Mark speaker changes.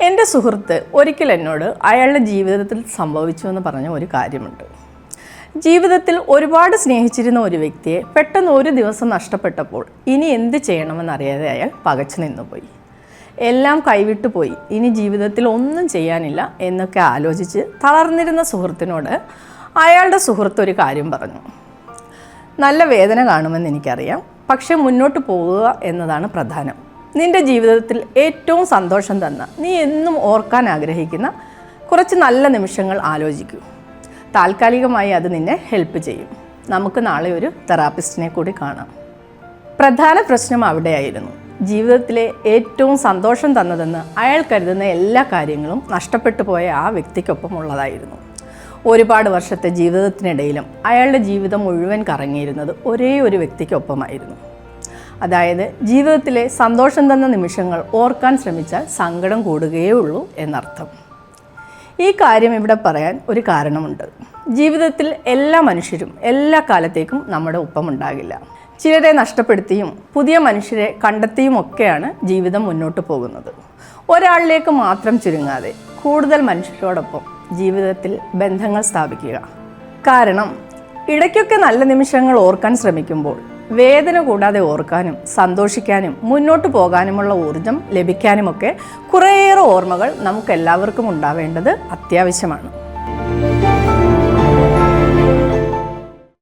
Speaker 1: എന്റെ സുഹൃത്ത് ഒരിക്കൽ എന്നോട് അയാളുടെ ജീവിതത്തിൽ സംഭവിച്ചു എന്ന് പറഞ്ഞ ഒരു കാര്യമുണ്ട്. ജീവിതത്തിൽ ഒരുപാട് സ്നേഹിച്ചിരുന്ന ഒരു വ്യക്തിയെ പെട്ടെന്ന് ഒരു ദിവസം നഷ്ടപ്പെട്ടപ്പോൾ ഇനി എന്ത് ചെയ്യണമെന്നറിയാതെ അയാൾ പകച്ചു നിന്നുപോയി. എല്ലാം കൈവിട്ടു പോയി. ഇനി ജീവിതത്തിൽ ഒന്നും ചെയ്യാനില്ല എന്നൊക്കെ ആലോചിച്ച് തളർന്നിരുന്ന സുഹൃത്തിനോട് അയാളുടെ സുഹൃത്ത് ഒരു കാര്യം പറഞ്ഞു. നല്ല വേദന കാണുമെന്ന് എനിക്കറിയാം. പക്ഷെ മുന്നോട്ട് പോവുക എന്നതാണ് പ്രധാനം. നിന്റെ ജീവിതത്തിൽ ഏറ്റവും സന്തോഷം തന്ന നീ എന്നും ഓർക്കാൻ ആഗ്രഹിക്കുന്ന കുറച്ച് നല്ല നിമിഷങ്ങൾ ആലോചിക്കൂ. താൽക്കാലികമായി അത് നിന്നെ ഹെൽപ്പ് ചെയ്യും. നമുക്ക് നാളെ ഒരു തെറാപ്പിസ്റ്റിനെ കൂടി കാണാം. പ്രധാന പ്രശ്നം അവിടെയായിരുന്നു. ജീവിതത്തിലെ ഏറ്റവും സന്തോഷം തന്നതെന്ന് അയാൾ കരുതുന്ന എല്ലാ കാര്യങ്ങളും നഷ്ടപ്പെട്ടു പോയ ആ വ്യക്തിക്കൊപ്പം ഉള്ളതായിരുന്നു. ഒരുപാട് വർഷത്തെ ജീവിതത്തിനിടയിലും അയാളുടെ ജീവിതം മുഴുവൻ കറങ്ങിയിരുന്നത് ഒരേ ഒരു വ്യക്തിക്കൊപ്പമായിരുന്നു. അതായത് ജീവിതത്തിലെ സന്തോഷം തന്ന നിമിഷങ്ങൾ ഓർക്കാൻ ശ്രമിച്ചാൽ സങ്കടം കൂടുകയേ ഉള്ളൂ എന്നർത്ഥം. ഈ കാര്യം ഇവിടെ പറയാൻ ഒരു കാരണമുണ്ട്. ജീവിതത്തിൽ എല്ലാ മനുഷ്യരും എല്ലാ കാലത്തേക്കും നമ്മുടെ ഒപ്പമുണ്ടാകില്ല. ചിലരെ നഷ്ടപ്പെടുത്തിയും പുതിയ മനുഷ്യരെ കണ്ടെത്തിയും ഒക്കെയാണ് ജീവിതം മുന്നോട്ട് പോകുന്നത്. ഒരാളിലേക്ക് മാത്രം ചുരുങ്ങാതെ കൂടുതൽ മനുഷ്യരോടൊപ്പം ജീവിതത്തിൽ ബന്ധങ്ങൾ സ്ഥാപിക്കുക. കാരണം ഇടയ്ക്കൊക്കെ നല്ല നിമിഷങ്ങൾ ഓർക്കാൻ ശ്രമിക്കുമ്പോൾ വേദന കൂടാതെ ഓർക്കാനും സന്തോഷിക്കാനും മുന്നോട്ട് പോകാനുമുള്ള ഊർജം ലഭിക്കാനുമൊക്കെ കുറേയേറെ ഓർമ്മകൾ നമുക്കെല്ലാവർക്കും ഉണ്ടാവേണ്ടത് അത്യാവശ്യമാണ്.